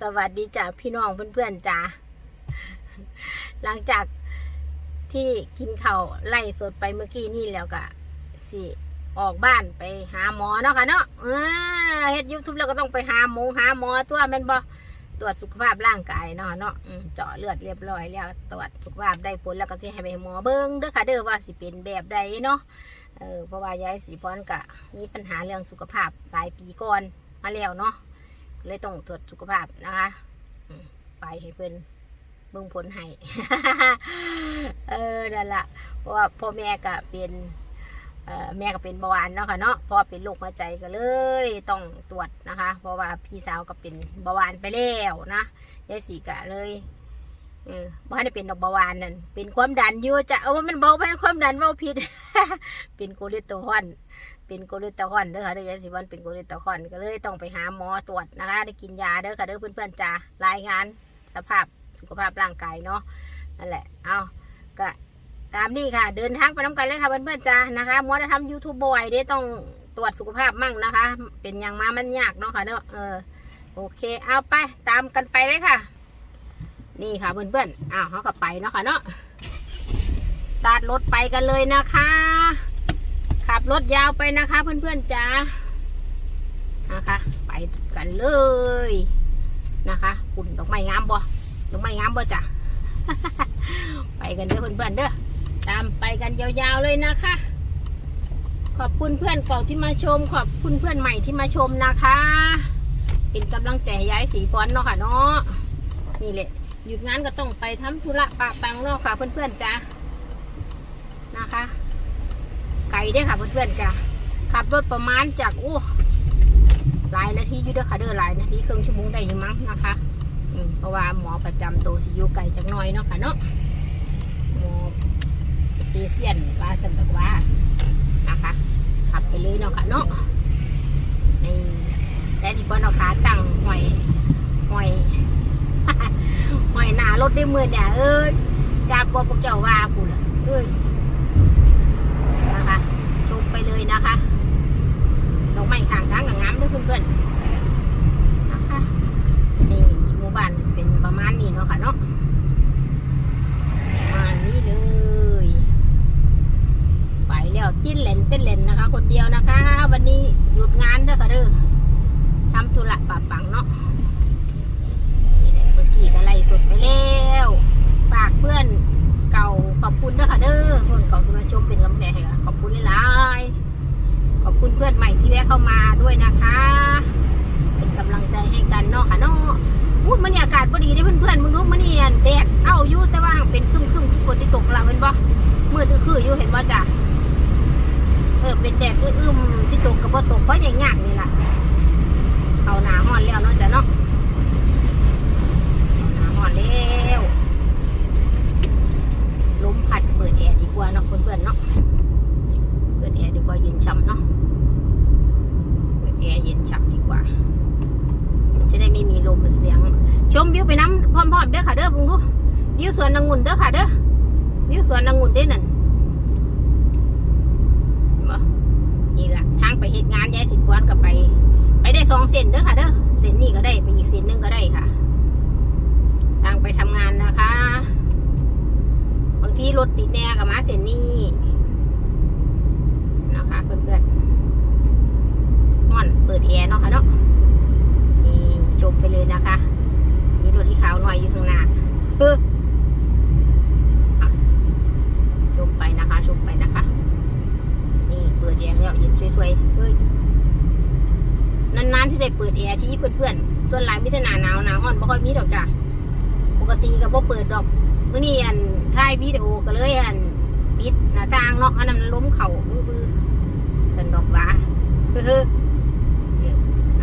สวัสดีจ้าพี่น้องเพื่อนๆจ้าหลังจากที่กินเข้าไล่สดไปเมื่อกี้นี่แล้วก็สิออกบ้านไปหาหมอเนาะค่ะเนาะเออเฮ็ดยูทูบแล้วก็ต้องไปหาหมงหาหมอตัวแม่นบ่ตรวจสุขภาพร่างกายเนาะเนาะเจาะเลือดเรียบร้อยแล้วตรวจสุขภาพได้ผลแล้วก็สิให้ไปหมอเบิ่งเด้อค่ะเด้อว่าสิเป็นแบบใดเนาะเออเพราะว่ายายสีพรก็มีปัญหาเรื่องสุขภาพหลายปีก่อนมาแล้วเนาะ เลยต้องตรวจสุขภาพนะคะไปให้เพิ่นเบิ่งผลให้ เออ นั่นละเพราะว่าพ่อแม่ก็เป็นแม่ก็เป็นเบาหวานเนาะค่ะเนาะเพราะว่าเป็นโรคหัวใจก็เลย ต้องตรวจนะคะ เพราะว่าพี่สาวก็เป็นเบาหวานไปแล้วนะยายสีก็เลยเออบ่ได้เป็นดอกเบาหวานนั่นเป็นความดันอยู่จะเอาว่ามันเบาเป็นความดันเบาผิด เป็นโคเลสเตอรอล เป็นโกเลสเตอรอลเด้อค่ะเด้อยายสิวันเป็นโกเลสเตอรอลก็เลยต้องไปหาหมอตรวจนะคะ ได้กินยาเด้อค่ะเด้อเพื่อนๆจ้ารายงานสภาพสุขภาพร่างกายเนาะนั่นแหละเอาก็ตามนี่ค่ะ เดินทางไปน้ำกันเลยค่ะเพื่อนๆจ้านะคะหมอจะทำยูทูบบ่อยเด้ต้องตรวจสุขภาพมั่งนะคะ เป็นอย่างมามันยากเนาะค่ะเนาะเออโอเคเอาไปตามกันไปเลยค่ะ นี่ค่ะเพื่อนๆอ้าวเขาก็ไปเนาะค่ะเนาะสตาร์ทรถไปกันเลยนะคะ ขับรถยาวไปนะคะเพื่อนๆจ้านะคะ ไปกันเลยนะคะคุณดอกไม้งามบ่ดอกไม้งามบ่จ้ะไปกันเด้อเพื่อนๆเด้อตามไปกันยาวๆเลยนะคะ ขอบคุณเพื่อนเก่าที่มาชม ขอบคุณเพื่อนใหม่ที่มาชมนะคะ เป็นกำลังใจให้ย้ายสีฟอนเนาะค่ะเนาะนี่แหละหยุดงานก็ต้องไปทำธุระปะปังเนาะค่ะเพื่อนๆจ้านะคะ ไกลเด้อค่ะเพื่อนๆจ้ะขับรถประมาณจากโอ้หลายนาทีอยู่เด้อค่ะเด้อหลายนาทีครึ่งชั่วโมงได้ยังมั้งนะคะอืมเพราะว่าหมอประจำตัวสิอยู่ไกลจากหน้อยเนาะค่ะเนาะหมอสเตเซียนว่าสันบอกว่านะคะ ขับไปเลยเนาะค่ะเนาะนี่แต่ที่บนเอาขาตั้งหอยหอยหอยหนารถได้เมือเนี่ยเอ้ยจากบัวพวกเจ้าว่าพูดล่ะเอ้ย ไปเลยนะคะดอกไม้ข้างทางกับงามด้วยเพื่อนๆนะคะนี่หมู่บ้านเป็นประมาณนี้เนาะค่ะเนาะประมาณนี้เลย ไปแล้วจิ้นเลนเต้นเลนนะคะ คนเดียวนะคะ วันนี้หยุดงานเด้อค่ะเด้อทำธุระปะปังเนาะนี่แหละเมื่อกี้ก็ไล่สดไปแล้วฝากเพื่อน เก่าขอบคุณด้วยค่ะเด้อคนเก่าที่มาชมเป็นกำลังใจให้ค่ะขอบคุณหลายๆขอบคุณเพื่อนใหม่ที่แวะเข้ามา ด้วยนะคะเป็นกำลังใจให้กันเนาะค่ะเนาะอู้มันอากาศพอดีเด้เพื่อนๆมึงรู้มันนี่อันแดดเอ้าอยู่แต่ว่าเป็นครึมครึมๆฝนที่ตกเราเห็นบ่มืดคือๆอยู่เห็นบ่จ้ะเออเป็นแดดอึมๆสิตกกับบ่ตกเพราะอย่างยากนี่ล่ะเอาหนาฮ้อนแล้วเนาะจ้ะเนาะเอาหนาฮ้อนแล้วล้มพัดเปิดแอร์ดีกว่าเนาะเพื่อนๆเนาะเปิดแอร์ดีกว่าเย็นฉ่ำเนาะ อร์เย็นฉ่ำดีกว่า จะได้ไม่มีลมเสียง ชมวิวไปน้ำพร้อมๆเด้อค่ะเด้อพุงดูวิวสวนนางุ่นเด้อค่ะเด้อวิวสวนนางุ่นได้นั่นนบ่นี่ละทางไปเหตุงานยายสิบวันกับไป ไปได้สองเส้นเด้อค่ะเด้อเส้นนี้ก็ได้ไปอีกเส้นหนึงก็ได้ค่ะ ทางไปทำงานนะคะ บางทีรถติดแน่กับมาเส้นนี้นะคะเพื่อนๆม่ อนเปิดแอร์เนาะค่ะเนาะนี่ชมไปเลยนะคะมีรถที่ขาวหน่อยอยู่ข้างหน้าเอออะชมไปนะคะชมไปนะคะ นี่เปิดแอร์แล้วเย็นช่วยๆเฮ้ยนานๆที่ได้เปิดแอร์ที่เพื่อนๆส่วนหลายมิถนาหนาวหนาวอ่อนไม่ค่อยมีดอกจ้ะปกติก็บ่เปิดดอกเมื่อนี้อันถ่ายวิดีโอก็เลยอันปิดหน้าต่างเนาะอันนั้นล้มเข่ามือมือสันดอกว่าเฮ้อเฮ้ออะหม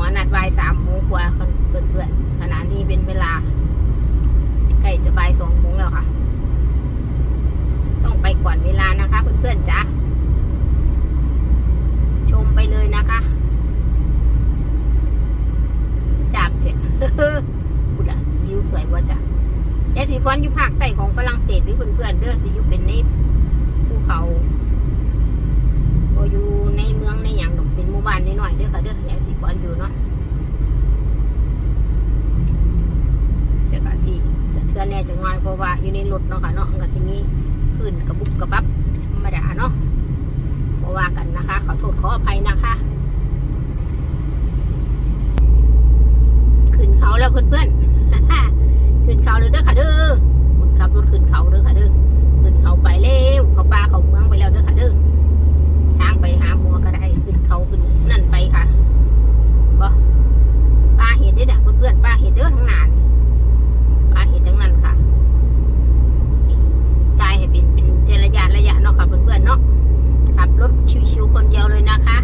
อนัดวายสามโมงกว่าคนๆขณะนี้เป็นเวลาใกล้จะบ่ายสองโมงแล้วค่ะ ต้องไปก่อนเวลานะคะ เพื่อนๆจ้ะชมไปเลยนะคะ จับเถอะ พูดอะวิวสวยกว่าจ้ะ ยายสีพรอยู่ภาคใต้ของฝรั่งเศสหรือเพื่อนๆเด้อสิอยู่เป็นในภูเขาบ่อยู่ในเมืองในอย่างดอกเป็นหมู่บ้านน้อยๆเด้อค่ะเด้อยายสีพรอยู่เนาะ จังหน่อยเพราะว่าอยู่ในรถเนาะค่ะเนาะก็สิมีขึ้นกระบุบกระบับธรรมดาเนาะบ่ว่ากันนะคะ ขอโทษขออภัยนะคะขึ้นเขาแล้วเพื่อนๆขึ้นเขาเลยเด้อค่ะเด้อคุณขับรถขึ้นเขาเด้อค่ะเด้อขึ้นเขาไปเร็วเขาป่าเขาเมืองไปแล้วเด้อค่ะเด้อทางไปหาหมัวก็ได้ขึ้นเขาขึ้นนั่นไปค่ะบ่ป้าเห็นได้อเด้อเพื่อนๆป้าเห็นเด้อทั้งนานป้าเห็นทั้งนั้นค่ะจ่ายให้เป็นเป็นเจระยะระยะเนาะค่ะเพื่อนๆเนาะขับรถชิวๆคนเดียวเลยนะคะ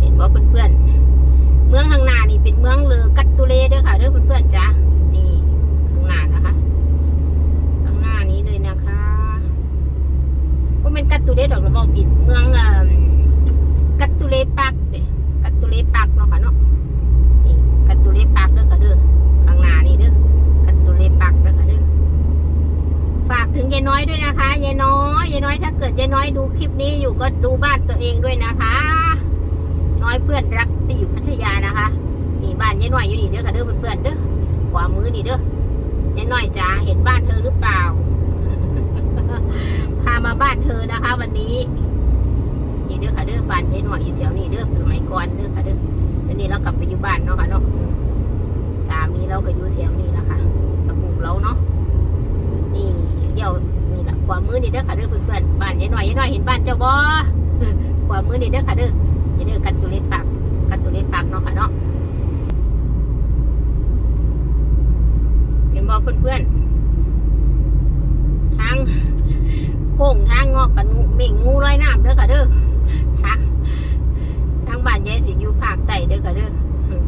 เห็นว่าเพื่อนๆ เมืองข้างหน้านี่เป็นเมืองเลอกัตตุเลเด้อค่ะเด้อเพื่อนๆจ้านี่ข้างหน้านะคะ ข้างหน้านี้เลยนะคะว่าเป็นกัตตุเลดอกเราบอกผิดเมืองเอ่อกัตตุเลปักเด้กัตตุเลปักเนาะค่ะเนาะนี่กัตตุเลปักเด้อค่ะเด้อข้างหน้านี่เด้อกัตตุเลปักเด้อค่ะเด้อฝากถึงยายน้อยด้วยนะคะยายน้อยยายน้อยถ้าเกิดยายน้อยดูคลิปนี้อยู่ก็ดูบ้านตัวเองด้วย นะคะน้อยเพื่อนรักที่อยู่พัทยานะคะนี่บ้านยายน้อยอยู่นี่เด้อค่ะเด้อเพื่อนๆเด้อขวามือนี่เด้อยายน้อยจ๋าเห็นบ้านเธอหรือเปล่า พามาบ้านเธอนะคะ วันนี้นี่เด้อค่ะเด้อบ้านยายน้อยอยู่แถวนี้เด้อสมัยก่อนเด้อค่ะเด้อเดี๋ยวนี้เรากลับไปอยู่บ้านเนาะค่ะเนาะอืมสามีเราก็อยู่แถวนี้แหละค่ะกับหมู่เราเนาะนี่เดี๋ยวนี่แหละขวามือนี่เด้อค่ะเด้อเพื่อนๆบ้านยายน้อยยายน้อยเห็นบ้านเจ้าบ่ ขวามือนี่เด้อค่ะเด้อเด้อกันตัวเล็กปากเนาะค่ะเนาะเห็นบอกเพื่อนๆทางโค้งทางงอกกันเม่งงูลอยน้ำเด้อค่ะเด้อทางทางบ้านยายสิอยู่ภาคใต้เด้อค่ะเด้ออืม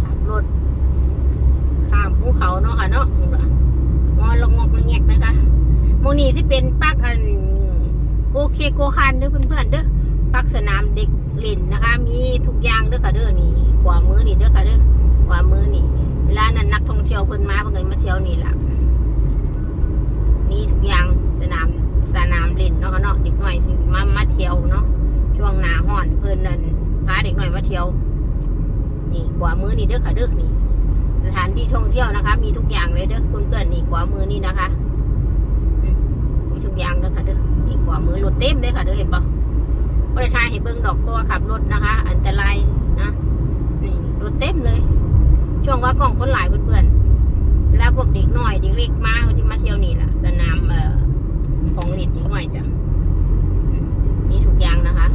ขับรถข้ามภูเขาเนาะค่ะเนาะงอลงงอกลงแงกนะคะโมนี่สิเป็นปากอันโอเคโกคันเด้อเพื่อนๆเด้อ ปักสนามเด็กเล่นนะคะ มีทุกอย่างเด้อค่ะเด้อนี่ขวามือนี่เด้อค่ะเด้อขวามือนี่ เวลานั้นนัก เที่ยวเพิ่นมาเพิ่นก็มาเที่ยวนี่แหละมีทุกอย่างสนามสนามเล่นเนาะค่ะเนาะเด็กหน่อยสิมามาเที่ยวเนาะช่วงหนาร้อนเพิ่นนั่นพาเด็กหน่อยมาเที่ยว นี่ขวามือนี่เด้อค่ะเด้อนี่ สถานที่ท่องเที่ยวนะคะ มีทุกอย่างเลยเด้อเพื่อนนี่ขวามือนี่นะคะมมีทุกอย่างเด้อค่ะเด้อนี่ขวามือรถเต็มเลยค่ะเด้อเห็นปะบริทายให้เบิ้งดอกเพราะว่าขับรถนะคะ อันตรายนะนี่รถเต็มเลย ช่วงว่ากล้องคนหลายเพื่อนๆ วกเด็กน้อยเด็กเล็กมาที่มาเที่ยวนี่แหละสนามเอ่อของเล่นเด็กน้อยจ้ะมีทุกอย่างนะคะ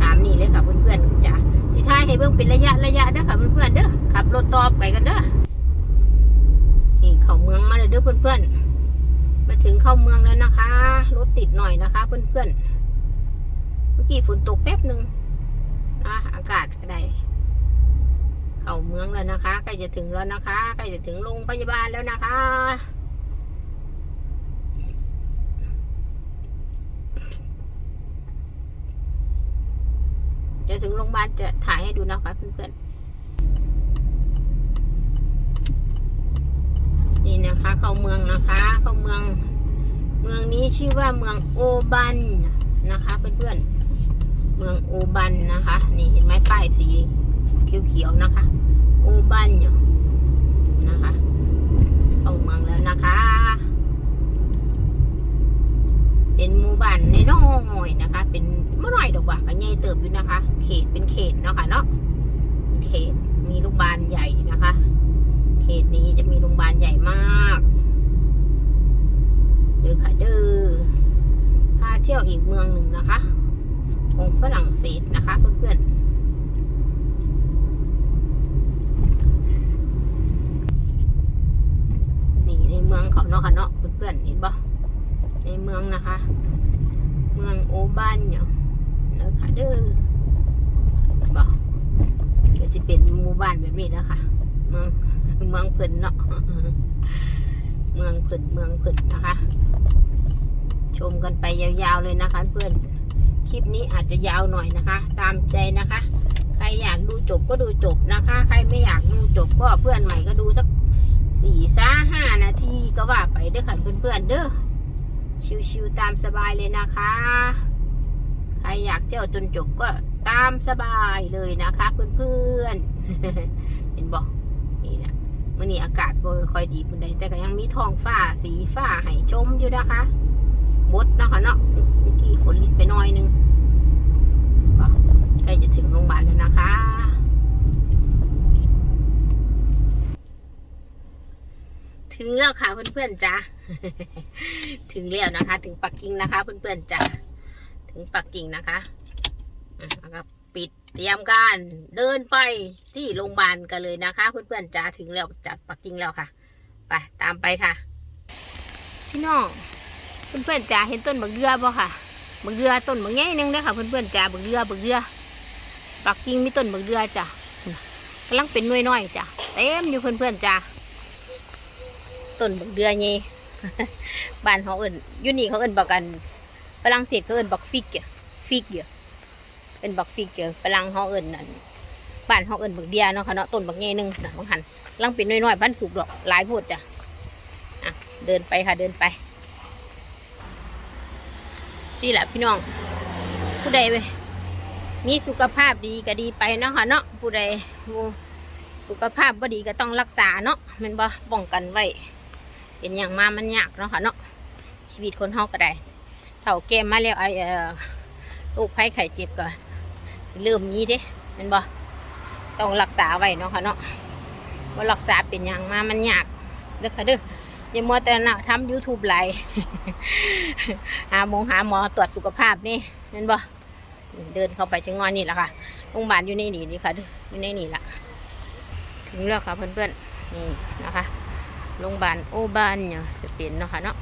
ตามนี่เลยค่ะเพื่อนๆจ้ะที่ท้ายให้เบิ้งเป็นระยะระยะเด้อค่ะเพื่อนๆเด้อขับรถต่อไปกันเด้อนี่เข้าเมืองมาเลยเด้อเพื่อนๆมาถึงเข้าเมืองแล้วนะคะรถติดหน่อยนะคะ เพื่อนๆเมื่อกี้ฝนตกแป๊บหนึ่งนะอากาศก็ได้าเมืองแล้วนะคะใกล้จะถึงแล้วนะคะใกล้จะถึงโรงพยาบาลแล้วนะคะ จะถึงโรงพยาบาลจะถ่ายให้ดูนะคะเพื่อนๆนี่นะคะ เข้าเมืองนะคะ เข้าเมือง เมืองนี้ชื่อว่าเมืองโอบันนะคะ เพื่อนๆเมืองโอบันนะคะ นี่เห็นไหมป้ายสีเขียวๆนะคะ โอบันอยู่นะคะเข้าเมืองแล้วนะคะ เป็นหมู่บ้านน้อยๆนะคะ เป็นเมื่อหน่อยดอกว่าก็ใหญ่เติบอยู่นะคะ เขตเป็นเขตเนาะค่ะเนาะเขตมีโรงพยาบาลใหญ่นะคะ เขตนี้จะมีโรงพยาบาลใหญ่มากเด้อค่ะเด้อพาเที่ยวอีกเมืองหนึ่งนะคะ ของฝรั่งเศสนะคะเพื่อนๆ นี่ใน เมืองเนาะค่ะเนาะเพื่อนๆเห็นปะในเมืองนะคะ เมืองโอบันเนี่ยนะค่ะเด้อบอกเดี๋ยวจะเป็นหมู่บ้านแบบนี้นะคะเมืองเมืองเพิ่นเนาะเมืองเพิ่นเมืองเพิ่นนะคะ ชมกันไปยาวๆเลยนะคะ เพื่อนคลิปนี้อาจจะยาวหน่อยนะคะ ตามใจนะคะ ใครอยากดูจบก็ดูจบนะคะ ใครไม่อยากดูจบก็เพื่อนใหม่ก็ดูสักสี่สาห้านาที เด้อค่ะเพื่อนๆเด้อชิวๆตามสบายเลยนะคะ ใครอยากเที่ยวจนจบก็ตามสบายเลยนะคะ เพื่อนๆเห็นบอกนี่นะมื่อนี้อากาศบ่ค่อยดีปานใดแต่ก็ยังมีท้องฟ้าสีฟ้าให้ชมอยู่นะคะบดนะคะเนาะเมื่อกี้ฝนลิดไปน้อยนึงใกล้จะถึงโรงพยาบาลแล้วนะคะ ถึงแล้วค่ะเพื่อนๆจ้าถึงแล้วนะคะ ถึงปักกิ่งนะคะ เพื่อนๆจ้าถึงปักกิ่งนะคะแล้วก็ปิดเตรียมการเดินไปที่โรงพยาบาลกันเลยนะคะ เพื่อนๆจ้าถึงแล้วจัดปักกิ่งแล้วค่ะไปตามไปค่ะ พี่น้องเพื่อนๆจ้าเห็นต้นบักเรือบ่ค่ะบักเรือต้นบักใหญ่หนึงเด้ค่ะเพื่อนๆจ้าบักเรือบักเรือปักกิ่งมีต้นบักเรือจ้ะกำลังเป็นน่วยน้อยจ้ะเต็มอยู่เพื่อนๆจ้า ต้นบักเรือนี่บ้านเขาเอิ้นอยูนี่เขาเอิ้นบักกันฝรั่งเศสเขาเอิ้นบักฟิกอะฟิกเยอะเป็นบักฟิกเยอะฝรั่งเขาเอิ้นนั่นบ้านเขาเอิ้นบักเดียเนาะค่ะเนาะต้นบักเงี้ยหนึงนะบางหันลังเป็นน้อยๆพันสุกดอกหลายโพดจ้ะอะเดินไปค่ะเดินไปสิแหละพี่น้อง ผู้ใดเว้ยมีสุขภาพดีก็ดีไปเนาะค่ะเนาะผู้ใดสุขภาพบ่ดีก็ต้องรักษาเนาะมันบ่ป้องกันไว้ เป็นอย่างมามันยากเนาะค่ะเนาะชีวิตคนเฮาก็ได้เฒ่าแก่มมาแล้วไอ้เอ่อโรคภัยไข้เจ็บก็สิเริ่มมีเด้เห็นบ่ต้องรักษาไว้เนาะค่ะเนาะว่ารักษาเป็นอย่างมามันยากเด้อค่ะเด้ออย่ามัวแต่น่ะทำ YouTube ไลายหาหมงหาหมอตรวจสุขภาพนี่เห็นบ่เดินเข้าไปถึงนอนนี่แหละค่ะโรงพยาบาลอยู่ในนี่นี่ค่ะเด้ออยู่ในนี่ละถึงแล้วค่ะเพื่อนๆนี่นะคะ โรงพยาบาลโอบานเนี่ยสเปนเนาะค่ะเนาะ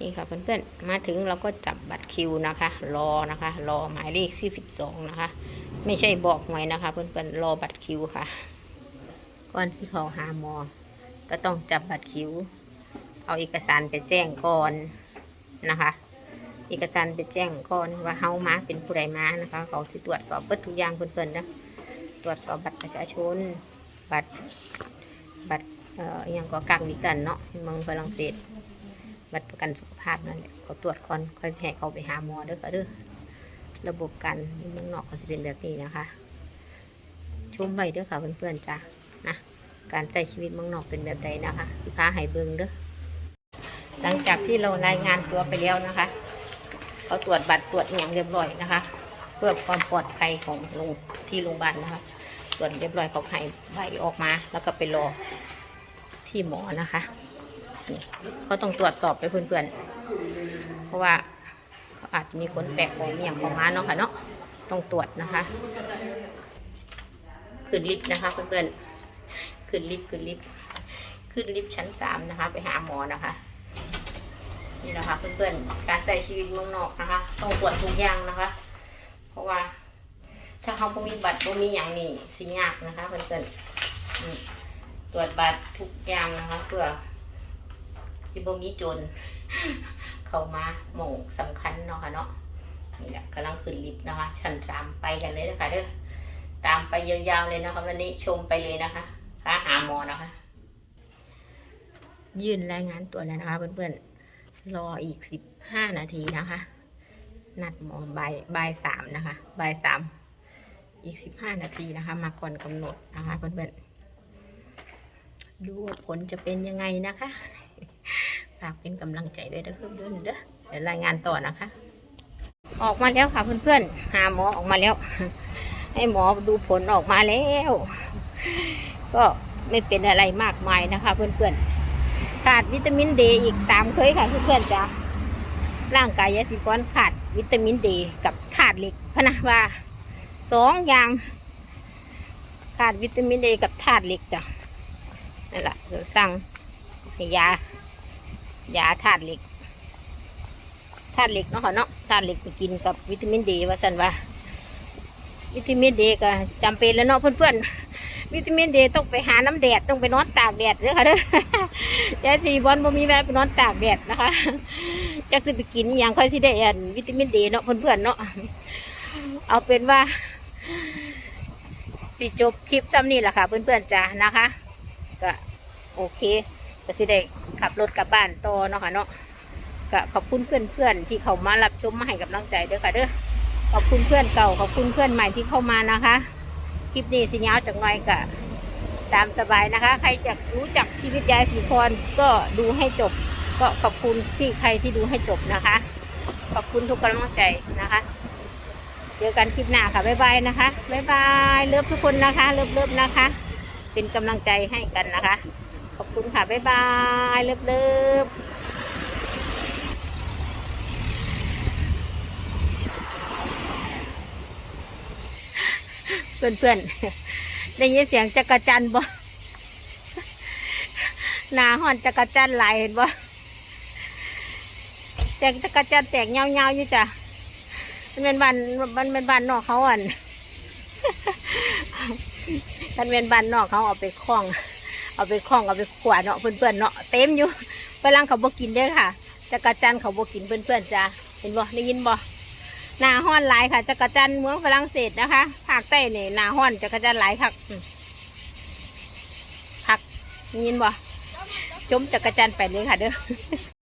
นี่ค่ะเพื่อนๆมาถึงเราก็จับบัตรคิวนะคะ รอนะคะ รอหมายเลขที่สิบสองนะคะ ไม่ใช่บอกหวยนะคะ เพื่อนๆรอบัตรคิวค่ะก่อนที่เขาหาหมอ ก็ต้องจับบัตรคิว เอาเอกสารไปแจ้งก่อนนะคะ เอกสารไปแจ้งก่อนว่าเฮามาเป็นผู้ใดมานะคะ เขาที่ตรวจสอบเบิดทุกอย่างเพื่อนๆนะตรวจสอบบัตรประชาชน บัตรบัตร เอ่ออหย่างก็กักนิกันเนาะเมืองฝรั่งเศสบัตรประกันสุขภาพนั่นแหละเขาตรวจก่อนค่อยให้เขาไปหาหมอเด้อค่ะเด้อระบบการเมืองนอกเขาจะเป็นแบบนี้นะคะ ชมไปเด้อค่ะเพื่อนๆจ้ะนะการใช้ชีวิตเมืองนอกเป็นแบบใดนะคะที่พาให้เบิ่งเด้อหลังจากที่เรารายงานตัวไปแล้วนะคะเขาตรวจบัตรตรวจอย่างเรียบร้อยนะคะ เพื่อความปลอดภัยของโรงที่โรงพยาบาลนะคะตรวจเรียบร้อยเขาให้ใบออกมา แล้วก็ไปรอ ที่หมอนะคะเขาต้องตรวจสอบไปเพื่อนๆ เพราะว่าเขาอาจจะมีคนแปลกของอย่างของมาเนาะค่ะเนาะต้องตรวจนะคะ ขึ้นลิฟต์นะคะเพื่อนๆ ขึ้นลิฟต์ขึ้นลิฟต์ขึ้นลิฟต์ชั้นสามนะคะ ไปหาหมอนะคะนี่นะคะเพื่อนๆ การใช้ชีวิตเมืองนอกนะคะ ต้องตรวจทุกอย่างนะคะ เพราะว่า ถ้าเขาบ่มีบัตรบ่มีอย่างนี้สิยากนะคะเพื่อนๆอืม รวจบัตรทุกอย่างนะคะ เพื่อที่บ่มีจรเข้ามาหมู่สำคัญเนาะค่ะเนาะนี่แหละกำลังขึ้นลิฟต์นะคะ ชั้นสามไปกันเลยนะคะเด้อตามไปยาวๆเลยนะคะ วันนี้ชมไปเลยนะคะพาหาหมอนะคะ ยื่นรายงานตัวแล้วนะคะเพื่อนๆรออีกสิบห้านาทีนะคะ นัดหมอบ่ายบ่ายสามนะคะบ่ายสามอีกสิบห้านาทีนะคะ มาก่อนกำหนดนะคะเพื่อนๆ ดูว่าผลจะเป็นยังไงนะคะ ฝากเป็นกำลังใจด้วยนะครับเพื่อนๆเด้อเดี๋ยวรายงานต่อนะคะ ออกมาแล้วค่ะเพื่อนๆ หาหมอออกมาแล้ว ให้หมอดูผลออกมาแล้ว ก็ไม่เป็นอะไรมากมายนะคะ เพื่อนๆ ขาดวิตามินเดอีกตามเคยค่ะเพื่อนๆจ้ะร่างกายยาสีฟันขาดวิตามินเดกับขาดเหล็กพนะว่าสองอย่างขาดวิตามินเดกับธาตุเหล็กจ้ะ นั่นแหละเดี๋ยวสั่งยายาธาตุเหล็กธาตุเหล็กเนาะค่ะเนาะธาตุเหล็กไปกินกับวิตามินเดว่าสันว่า วิตามินเดก็จำเป็นแล้วเนาะเพื่อนๆ วิตามินเดต้องไปหาน้ำแดดต้องไปนอนตากแดดเด้อค่ะเด้อยายสีบอลบ่มีแวะไปนอนตากแดดนะคะจักสิไปกินอย่างค่อยสิได้อันวิตามินเดเนาะเพื่อนๆเนาะเอาเป็นว่าสิจบคลิปซ้ำนี่แหละค่ะ เพื่อนๆจ้านะคะ ก็โอเคก็สิได้ขับรถกลับบ้านต่อเนาะค่ะเนาะก็ขอบคุณเพื่อนๆที่เขามารับชมมาให้กำลังใจเด้อค่ะเด้อขอบคุณเพื่อนเก่าขอบคุณเพื่อนใหม่ที่เข้ามานะคะ คลิปนี้สิยาวจากน่อยกะตามสบายนะคะ ใครอยากรู้จักชีวิตยายสีพรก็ดูให้จบ ก็ขอบคุณที่ใครที่ดูให้จบนะคะ ขอบคุณทุกกำลังใจนะคะเจอกันคลิปหน้าค่ะบ๊ายบายนะคะบ๊ายบายเลิฟทุกคนนะคะเลิฟเลิฟนะคะ เป็นกำลังใจให้กันนะคะ ขอบคุณค่ะ บ๊ายบายเลิฟเลิฟเพื่อนเพื่อนๆ ได้ยินเสียงจักรจันบ่หนาห่อนจักรจันทร์หลายเห็นบ่แตกจักรจันแตกเงาเงาอยู่จ้ะ มันเป็นบ้านมันเป็นบ้านนอกเขาอะ มันเป็นบ้านนอกเขาเอาไปคล้อง เอาไปคล้องเอาไปขวาเนาะเพื่อนๆเนาะเต็มอยู่ฝรั่งเขาบ่กินเด้อค่ะจักรจันเขาบ่กินเพื่อนๆจ้ะเห็นบ่ได้ยินบ่หนาห้อนหลายค่ะจักรจันเมืองฝรั่งเศสนะคะภาคใต้เนี่ยหนาห้อนจักรจันหลายคักอืมคักยินบ่จมจักรจันไปเลยค่ะเด้อ